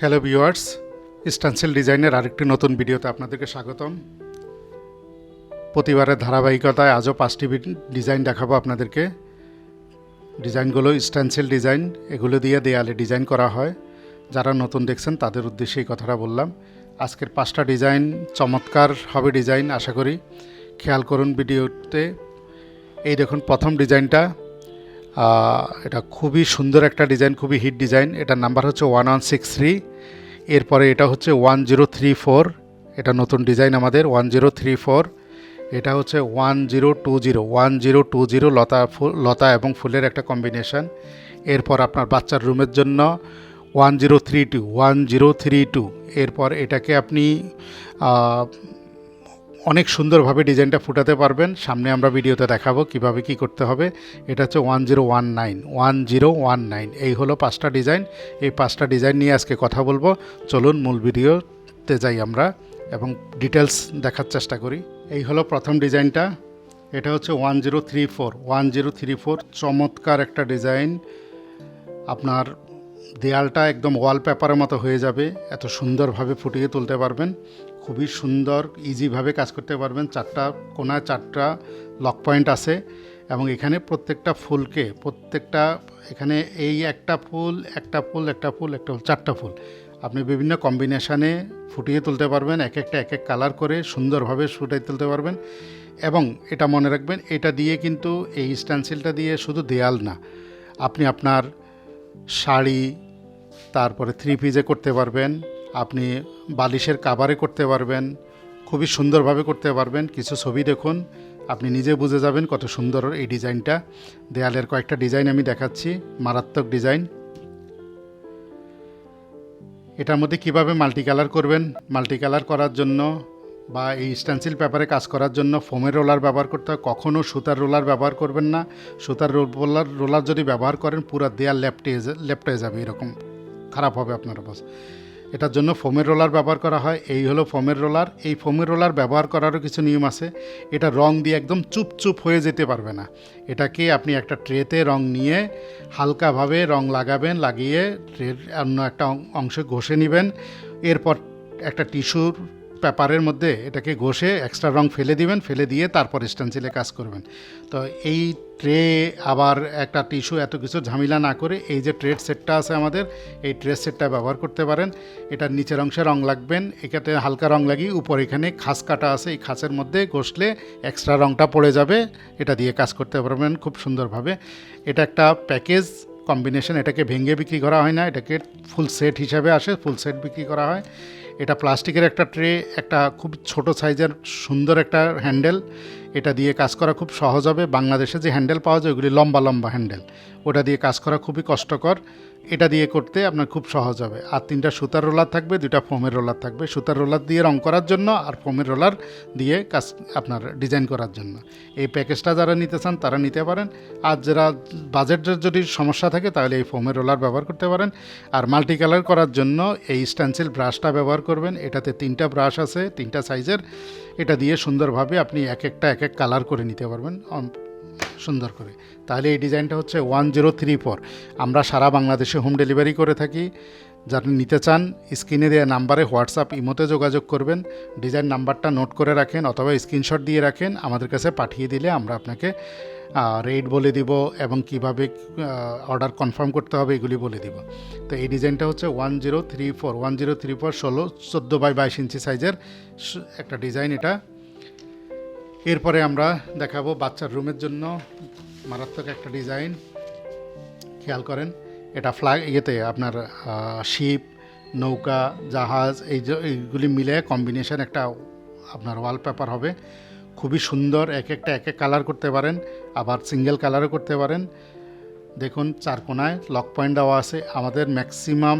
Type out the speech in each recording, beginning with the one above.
Hello viewers স্টানসিল ডিজাইনের আরেকটি নতুন ভিডিওতে আপনাদেরকে স্বাগতম। প্রতিবারের ধারাবাহিকতায় আজও পাঁচটি ডিজাইন দেখাবো আপনাদেরকে। ডিজাইনগুলো স্ট্যান্সিল ডিজাইন এগুলো দিয়ে দেয়ালে ডিজাইন করা হয়। যারা নতুন দেখছেন, তাদের উদ্দেশ্যে এই কথাটা বললাম। আজকের পাঁচটা ডিজাইন চমৎকার হবে ডিজাইন আশা করি। খেয়াল করুন ভিডিওতে। এই দেখুন, প্রথম ডিজাইনটা এটা খুবই সুন্দর একটা ডিজাইন, খুবই হিট ডিজাইন। এটার নাম্বার হচ্ছে ওয়ান ওয়ান সিক্স থ্রি। এরপরে এটা হচ্ছে ওয়ান জিরো থ্রি ফোর। এটা নতুন ডিজাইন আমাদের, ওয়ান জিরো থ্রি ফোর। এটা হচ্ছে one zero two zero, one zero two zero লতা ফুল, লতা এবং ফুলের একটা কম্বিনেশন। এরপর আপনার বাচ্চার রুমের জন্য one zero three two, one zero three two. এরপর এটাকে আপনি অনেক সুন্দরভাবে ডিজাইনটা ফুটাতে পারবেন। সামনে আমরা ভিডিওতে দেখাবো কীভাবে কি করতে হবে। এটা হচ্ছে one zero one nine, one zero one nine. এই হলো পাঁচটা ডিজাইন। এই পাঁচটা ডিজাইন নিয়ে আজকে কথা বলব। চলুন মূল ভিডিওতে যাই আমরা এবং ডিটেলস দেখার চেষ্টা করি। এই হলো প্রথম ডিজাইনটা। এটা হচ্ছে one zero three four. One zero three four চমৎকার একটা ডিজাইন। আপনার দেয়ালটা একদম ওয়ালপেপারের মতো হয়ে যাবে। এত সুন্দরভাবে ফুটিয়ে তুলতে পারবেন। খুবই সুন্দর ইজিভাবে কাজ করতে পারবেন। চারটা কোনায় চারটা লক পয়েন্ট আছে এবং এখানে প্রত্যেকটা ফুলকে, প্রত্যেকটা এখানে এই একটা ফুল একটা ফুল একটা ফুল একটা ফুল, চারটা ফুল। আপনি বিভিন্ন কম্বিনেশানে ফুটিয়ে তুলতে পারবেন, এক একটা, এক এক কালার করে সুন্দরভাবে ফুটিয়ে তুলতে পারবেন এবং এটা মনে রাখবেন, এটা দিয়ে কিন্তু এই স্ট্যান্সিলটা দিয়ে শুধু দেয়াল না, আপনি আপনার শাড়ি, তারপরে থ্রি পিজে করতে পারবেন। আপনি বালিশের কাভারে করতে পারবেন, খুবই সুন্দরভাবে করতে পারবেন। কিছু ছবি দেখুন, আপনি নিজে বুঝে যাবেন কত সুন্দর এই ডিজাইনটা। দেয়ালের কয়েকটা ডিজাইন আমি দেখাচ্ছি, মারাত্মক ডিজাইন। এটার মধ্যে কীভাবে মাল্টি কালার করবেন? মাল্টি কালার করার জন্য বা এই স্ট্যান্সিল পেপারে কাজ করার জন্য ফোমের রোলার ব্যবহার করতে হয়। কখনও সুতার রোলার ব্যবহার করবেন না। সুতার রোলার রোলার যদি ব্যবহার করেন, পুরো দেয়াল লেপটে লেপটে যাবে এরকম। খারাপ হবে আপনার অবস্থা। এটার জন্য ফোমের রোলার ব্যবহার করা হয়। এই হলো ফোমের রোলার। এই ফোমের রোলার ব্যবহার করারও কিছু নিয়ম আছে। এটা রং দিয়ে একদম চুপচুপ চুপ হয়ে যেতে পারবে না। এটাকে আপনি একটা ট্রেতে রং নিয়ে হালকাভাবে রং লাগাবেন, লাগিয়ে ট্রের অন্য একটা অংশে ঘষে নেবেন। এরপর একটা টিস্যুর পেপারের মধ্যে এটাকে ঘষে এক্সট্রা রং ফেলে দিবেন, ফেলে দিয়ে তারপর স্টেন্সিলে কাজ করবেন। তো এই ট্রে আবার একটা টিস্যু এত কিছু ঝামেলা না করে এই যে ট্রেড সেটটা আছে আমাদের, এই ট্রেড সেটটা ব্যবহার করতে পারেন। এটার নিচের অংশে রং লাগবেন এখানে হালকা রং লাগিয়ে উপর এখানে খাস কাটা আছে, এই খাসের মধ্যে ঘষলে এক্সট্রা রংটা পড়ে যাবে, এটা দিয়ে কাজ করতে পারবেন খুব সুন্দরভাবে। এটা একটা প্যাকেজ কম্বিনেশন এটাকে ভেঙে বিক্রি করা হয় না, এটাকে ফুল সেট হিসাবে আসে ফুল সেট বিক্রি করা হয়। এটা প্লাস্টিকের একটা ট্রে, একটা খুব ছোট সাইজের সুন্দর একটা হ্যান্ডেল। এটা দিয়ে কাজ করা খুব সহজ হবে। বাংলাদেশে যে হ্যান্ডেল পাওয়া যায়, ওগুলি লম্বা লম্বা হ্যান্ডেল। ওটা দিয়ে কাজ করা খুবই কষ্টকর। এটা দিয়ে করতে আপনার খুব সহজ হবে। আর তিনটা সুতার রোলার থাকবে, দুইটা ফোমের রোলার থাকবে। সুতার রোলার দিয়ে রং করার জন্য আর ফোমের রোলার দিয়ে কাজ আপনার ডিজাইন করার জন্য। এই প্যাকেজটা যারা নিতে চান তারা নিতে পারেন। আর যারা বাজেটের যদি সমস্যা থাকে তাহলে এই ফোমের রোলার ব্যবহার করতে পারেন। আর মাল্টি কালার করার জন্য এই স্ট্যান্সিল ব্রাশটা ব্যবহার করবেন। এটাতে তিনটা ব্রাশ আছে, তিনটা সাইজের এটা দিয়ে সুন্দরভাবে আপনি এক একটা, এক এক কালার করে নিতে পারবেন। সুন্দর করে। তাহলে এই ডিজাইনটা হচ্ছে ওয়ান জিরো থ্রি ফোর। আমরা সারা বাংলাদেশে হোম ডেলিভারি করে থাকি। যারা নিতে চান, স্ক্রিনে দেওয়া নাম্বারে হোয়াটসঅ্যাপ ইমোতে যোগাযোগ করবেন। ডিজাইন নাম্বারটা নোট করে রাখেন অথবা স্ক্রিনশট দিয়ে রাখেন। আমাদের কাছে পাঠিয়ে দিলে আমরা আপনাকে রেট বলে দিব এবং কীভাবে অর্ডার কনফার্ম করতে হবে এগুলি বলে দিব। তো এই ডিজাইনটা হচ্ছে one zero three four. One zero three four, ষোলো, চোদ্দ বাই বাইশ ইঞ্চি সাইজের একটা ডিজাইন এটা। এরপরে আমরা দেখাবো বাচ্চার রুমের জন্য মারাত্মক একটা ডিজাইন। খেয়াল করেন, এটা ফ্ল্যাগ ইয়েতে আপনার শিপ, নৌকা, জাহাজ, এই এইগুলি মিলে কম্বিনেশন একটা, আপনার ওয়ালপেপার হবে। খুবই সুন্দর, এক একটা, এক এক কালার করতে পারেন, আবার সিঙ্গেল কালারও করতে পারেন। দেখুন, চার কোনায় লক পয়েন্ট দেওয়া আছে। আমাদের ম্যাক্সিমাম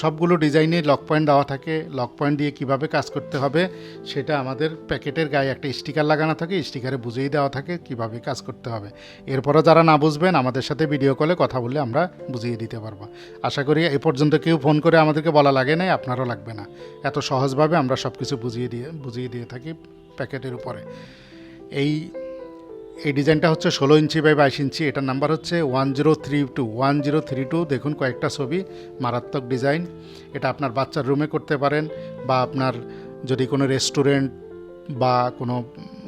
সবগুলো ডিজাইনে লক পয়েন্ট দেওয়া থাকে। লক পয়েন্ট দিয়ে কীভাবে কাজ করতে হবে সেটা আমাদের প্যাকেটের গায়ে একটা স্টিকার লাগানো থাকে, স্টিকারে বুঝিয়ে দেওয়া থাকে কীভাবে কাজ করতে হবে। এরপরও যারা না বুঝবেন, আমাদের সাথে ভিডিও কলে কথা বলে আমরা বুঝিয়ে দিতে পারব। আশা করি এই পর্যন্ত কেউ ফোন করে আমাদেরকে বলা লাগে নাই, আপনারও লাগবে না। এত সহজভাবে আমরা সব কিছু বুঝিয়ে দিয়ে বুঝিয়ে দিয়ে থাকি প্যাকেটের উপরে। এই এই ডিজাইনটা হচ্ছে ষোলো ইঞ্চি বাই বাইশ ইঞ্চি। এটার নাম্বার হচ্ছে one zero three two, one zero three two. দেখুন কয়েকটা ছবি, মারাত্মক ডিজাইন। এটা আপনার বাচ্চার রুমে করতে পারেন বা আপনার যদি কোনো রেস্টুরেন্ট বা কোনো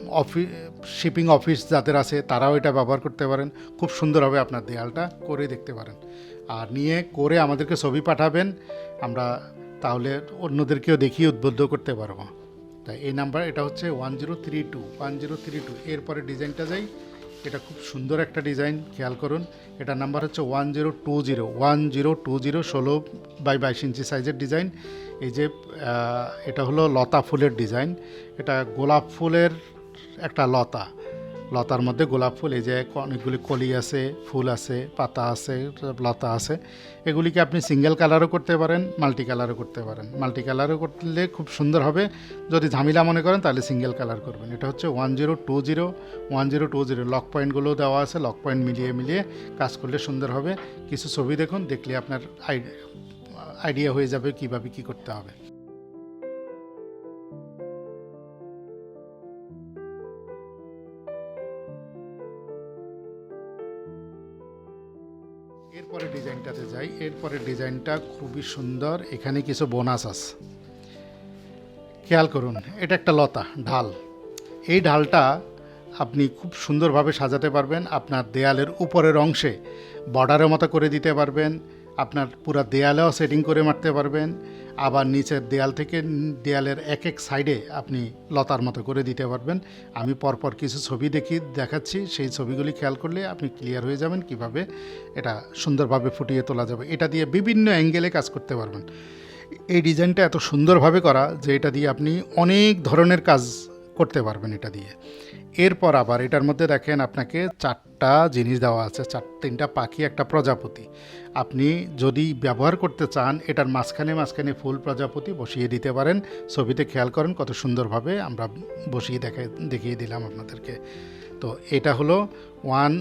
অফিস শিপিং অফিস যাদের আছে তারাও এটা ব্যবহার করতে পারেন। খুব সুন্দর হবে আপনার দেয়ালটা, করে দেখতে পারেন। আর নিয়ে করে আমাদেরকে ছবি পাঠাবেন, আমরা তাহলে অন্যদেরকেও দেখিয়ে উদ্বুদ্ধ করতে পারব। তাই এই নাম্বার এটা হচ্ছে one zero three two one zero three two এরপরে ডিজাইনটা যাই, এটা খুব সুন্দর একটা ডিজাইন, খেয়াল করুন। এটা নাম্বার হচ্ছে one zero two zero one zero two zero ষোলো বাই বাইশ ইঞ্চি সাইজের ডিজাইন। এই যে এটা হলো লতা ফুলের ডিজাইন। এটা গোলাপ ফুলের একটা লতা। লতার মধ্যে গোলাপ ফুল, এই যে অনেকগুলি কলি আছে, ফুল আছে, পাতা আছে, লতা আছে, এগুলিকে আপনি সিঙ্গেল কালারও করতে পারেন, মাল্টি কালারও করতে পারেন। মাল্টি কালারও করলে খুব সুন্দর হবে। যদি ঝামেলা মনে করেন, তাহলে সিঙ্গেল কালার করবেন। এটা হচ্ছে one zero two zero, one zero two zero. Lock পয়েন্টগুলোও দেওয়া আছে, লক পয়েন্ট মিলিয়ে মিলিয়ে কাজ করলে সুন্দর হবে। কিছু ছবি দেখুন, দেখলে আপনার আইডিয়া হয়ে যাবে কীভাবে কী করতে হবে। যাই ডিজাইনটা খুবই সুন্দর। এখানে কিছু বোনাস আছে। খেয়াল করুন, এটা একটা লতা, ঢাল। এই ঢালটা আপনি খুব সুন্দরভাবে সাজাতে পারবেন। আপনার দেয়ালের উপরের অংশে বর্ডারের মতো করে দিতে পারবেন। আপনার পুরো দেয়ালেও সেটিং করে মারতে পারবেন। আবার নিচের দেয়াল থেকে দেয়ালের এক এক সাইডে আপনি লতার মতো করে দিতে পারবেন। আমি পরপর কিছু ছবি দেখি, দেখাচ্ছি। সেই ছবিগুলি খেয়াল করলে আপনি ক্লিয়ার হয়ে যাবেন কীভাবে এটা সুন্দরভাবে ফুটিয়ে তোলা যাবে। এটা দিয়ে বিভিন্ন অ্যাঙ্গেলে কাজ করতে পারবেন। এই ডিজাইনটা এত সুন্দরভাবে করা যে এটা দিয়ে আপনি অনেক ধরনের কাজ করতে পারবেন এটা দিয়ে। এরপর আবার এটার মধ্যে দেখেন আপনাকে চারটা জিনিস দেওয়া আছে, চার, তিনটা পাখি, একটা প্রজাপতি। আপনি যদি ব্যবহার করতে চান, এটার মাঝখানে মাঝখানে ফুল প্রজাপতি বসিয়ে দিতে পারেন। ছবিতে খেয়াল করেন কত সুন্দরভাবে আমরা বসিয়ে দেখে, দেখিয়ে দিলাম আপনাদেরকে। তো এটা হলো one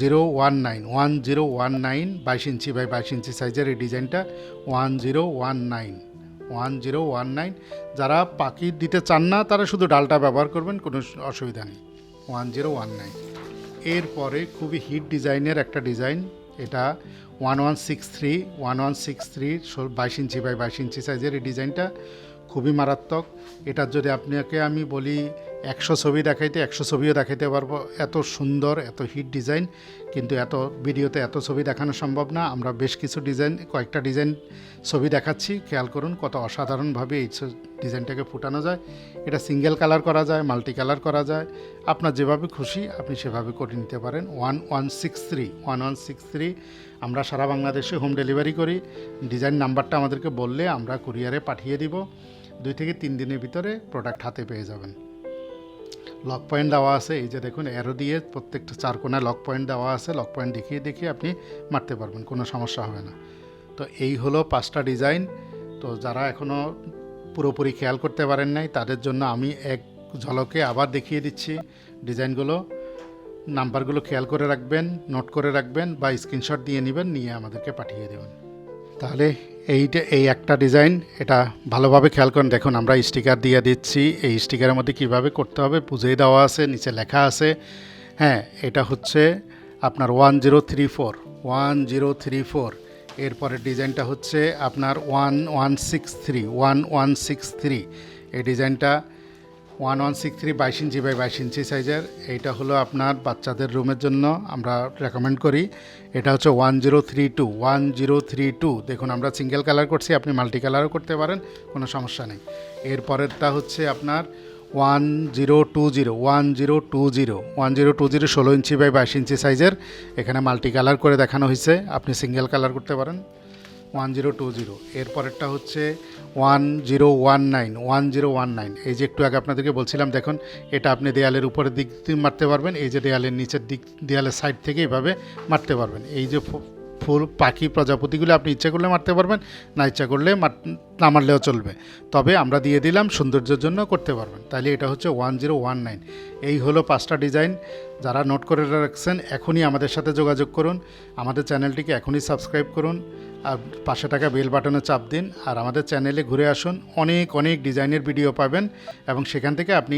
zero, one, nine, one, zero, one, nine, বাইশ ইঞ্চি বাই বাইশ ইঞ্চি সাইজের এই ডিজাইনটা, one, zero, one, nine. One zero one nine. যারা পাখি দিতে চান না, তারা শুধু ডালটা ব্যবহার করবেন, কোনো অসুবিধা নেই। One zero one nine. এরপরে খুবই হিট ডিজাইনের একটা ডিজাইন। এটা one one six three, one one six three বাইশ ইঞ্চি বাই বাইশ ইঞ্চি সাইজের এই ডিজাইনটা। খুবই মারাত্মক। এটার যদি আপনাকে আমি বলি একশো ছবি দেখাইতে, একশো ছবিও দেখাইতে পারব। এত সুন্দর, এত হিট ডিজাইন কিন্তু এত ভিডিওতে এত ছবি দেখানো সম্ভব না। আমরা বেশ কিছু ডিজাইন কয়েকটা ডিজাইন ছবি দেখাচ্ছি। খেয়াল করুন কত অসাধারণভাবে এই ডিজাইনটাকে ফুটানো যায়। এটা সিঙ্গেল কালার করা যায় মাল্টি কালার করা যায়। আপনার যেভাবে খুশি, আপনি সেভাবে করে নিতে পারেন। One one six three one one six three আমরা সারা বাংলাদেশে হোম ডেলিভারি করি। ডিজাইন নাম্বারটা আমাদেরকে বললে আমরা কুরিয়ারে পাঠিয়ে দিব। দুই থেকে তিন দিনের ভিতরে প্রোডাক্ট হাতে পেয়ে যাবেন। লক পয়েন্ট দেওয়া আছে। এই যে দেখুন অ্যারো দিয়ে প্রত্যেকটা চার কোনায় লক পয়েন্ট দেওয়া আছে। লক পয়েন্ট দেখিয়ে দেখিয়ে আপনি মারতে পারবেন, কোনো সমস্যা হবে না। তো এই হলো পাঁচটা ডিজাইন তো যারা এখনও পুরোপুরি খেয়াল করতে পারেন নাই, তাদের জন্য আমি এক ঝলকে আবার দেখিয়ে দিচ্ছি ডিজাইনগুলো। নাম্বারগুলো খেয়াল করে রাখবেন, নোট করে রাখবেন বা স্ক্রিনশট দিয়ে নেবেন, নিয়ে আমাদেরকে পাঠিয়ে দেবেন। তাহলে এইটা এই একটা ডিজাইন, এটা ভালোভাবে খেয়াল করেন। দেখুন, আমরা স্টিকার দিয়ে দিচ্ছি। এই স্টিকারের মধ্যে কীভাবে করতে হবে? বুঝিয়ে দেওয়া আছে, নিচে লেখা আছে। হ্যাঁ এটা হচ্ছে আপনার one zero three four one zero three four এরপরের ডিজাইনটা হচ্ছে আপনার one one six three one one six three এই ডিজাইনটা ওয়ান ওয়ান সিক্স থ্রি বাইশ ইঞ্চি বাই বাইশ ইঞ্চি সাইজের। এইটা হলো আপনার বাচ্চাদের রুমের জন্য আমরা রেকমেন্ড করি। এটা হচ্ছে one zero three two, one zero three two. দেখুন, আমরা সিঙ্গেল কালার করছি, আপনি মাল্টি কালারও করতে পারেন, কোনো সমস্যা নেই। এরপরেরটা হচ্ছে আপনার one zero two zero, one zero two zero, one zero two zero ষোলো ইঞ্চি বাই বাইশ ইঞ্চি সাইজের। এখানে মাল্টি কালার করে দেখানো হয়েছে, আপনি সিঙ্গেল কালার করতে পারেন। ওয়ান জিরো টু জিরো এরপরেরটা হচ্ছে one zero one nine one zero one nine এই যে একটু আগে আপনাদেরকে বলছিলাম, দেখুন, এটা আপনি দেয়ালের উপরের দিক দিয়ে মারতে পারবেন, এই যে দেয়ালের নিচের দিক, দেয়ালের সাইড থেকে এইভাবে মারতে পারবেন। এই যে ফুল, পাখি, প্রজাপতিগুলো আপনি ইচ্ছা করলে মারতে পারবেন, না ইচ্ছা করলে না মারলেও চলবে। তবে আমরা দিয়ে দিলাম সৌন্দর্যের জন্য করতে পারবেন। তাহলে এটা হচ্ছে ওয়ান জিরো ওয়ান নাইন। এই হলো পাঁচটা ডিজাইন। যারা নোট করে রাখছেন, এখনই আমাদের সাথে যোগাযোগ করুন। আমাদের চ্যানেলটিকে এখনই সাবস্ক্রাইব করুন। আর পাশে টাকা বেল বাটনে চাপ দিন। আর আমাদের চ্যানেলে ঘুরে আসুন। অনেক অনেক ডিজাইনের ভিডিও পাবেন এবং সেখান থেকে আপনি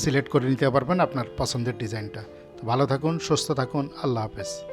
সিলেক্ট করে নিতে পারবেন আপনার পছন্দের ডিজাইনটা। ভালো থাকুন, সুস্থ থাকুন। আল্লাহ হাফেজ।